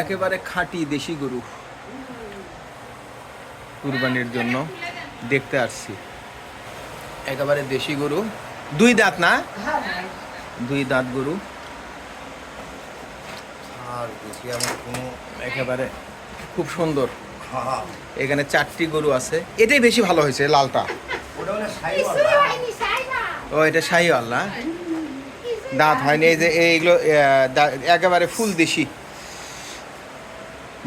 একেবারে খাঁটি দেশি গরু। কুরবানির জন্য দেখতে আসছি। একেবারে দেশি গরু। দুই দাঁত না? দুই দাঁত গরু। আর আমার কোনো একেবারে খুব সুন্দর। এখানে চারটি গরু আছে। এটাই বেশি ভালো হয়েছে লালটা। ও, এটা শাহিওয়াল না? দাঁত হয়নি, এই যে এইগুলো একেবারে ফুল দেশি।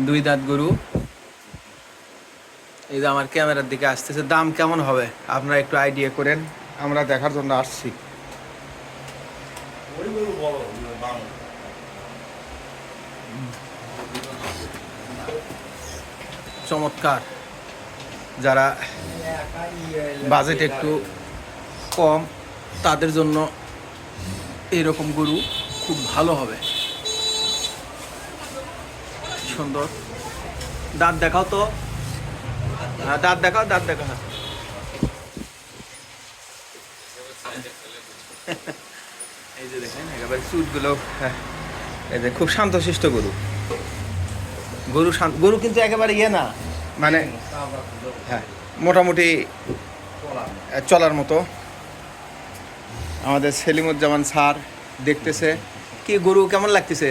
দুই দাঁত গরু। এই যে আমার ক্যামেরার দিকে আসতেছে দাম কেমন হবে? আপনারা একটু আইডিয়া করেন আমরা দেখার জন্য আসছি। চমৎকার। যারা বাজেট একটু কম তাদের জন্য এরকম গরু খুব ভালো হবে। সুন্দর। দাঁত দেখাও তো। হ্যাঁ দাঁত দেখাও দাঁত দেখাও। এই যে দেখেন, একেবারে হ্যাঁ। এই যে খুব শান্তশিষ্ট গরু। গরু শান্ত গরু কিন্তু একেবারে ইয়ে না মানে হ্যাঁ মোটামুটি চলার মতো। আমাদের সেলিমুজ্জামান স্যার দেখতেছে। কি গরু কেমন লাগতেছে?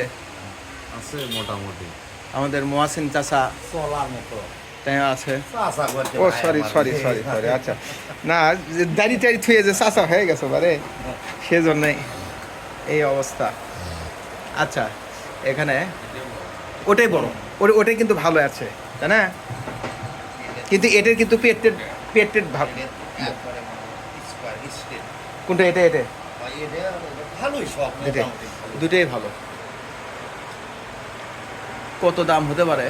আছে মোটামুটি। আমাদের মোয়াসিন চাষা চলার মতো। আছে। ও সরি সরি সরি সরি আচ্ছা। না দাড়ি টাড়ি থুয়ে যে চাষা হয়ে গেছে বারে সেজন্যই এই অবস্থা। আচ্ছা এখানে ওটাই বড়। ওটা ওটাই কিন্তু ভালো আছে তাই না? কিন্তু এটার কিন্তু ভালো কোনটা এটা এটা? ভালোই সব দুটাই ভালো। কত দাম হতে পারে?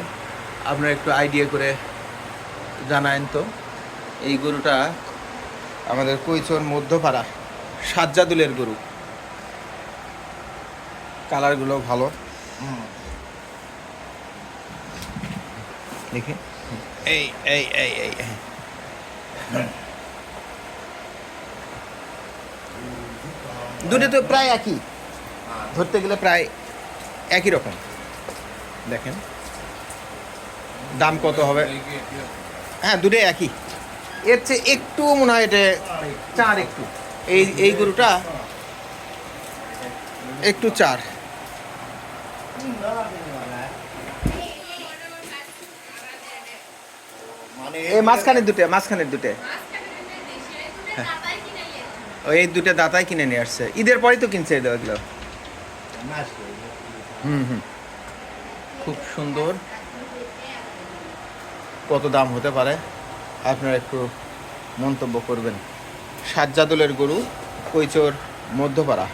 আপনারা একটু আইডিয়া করে জানায়েন তো। এই গরুটা আমাদের কৈচর মধ্যপাড়া সাজ্জাদুলের গরু। কালারগুলো ভালো। দেখি। এই এই এই এই দুটো তো প্রায় একই। ধরতে গেলে প্রায় একই রকম। দেখেন। দাম কত হবে? হ্যাঁ দুটোই একই। এর চেয়ে একটু মনে হয় এটা চার একটু। এই এই গরুটা একটু চার। এই মাঝখানের দুটো মাঝখানের দুটো। ওই এই দুটো দাতাই কিনে নিয়ে আসছে। ঈদের পরেই তো কিনছে এগুলো। হুম হুম। খুব সুন্দর। কত দাম হতে পারে? আপনারা একটু মন্তব্য করবেন। সাজ্জাদুলের গরু কৈচোর মধ্যপাড়া।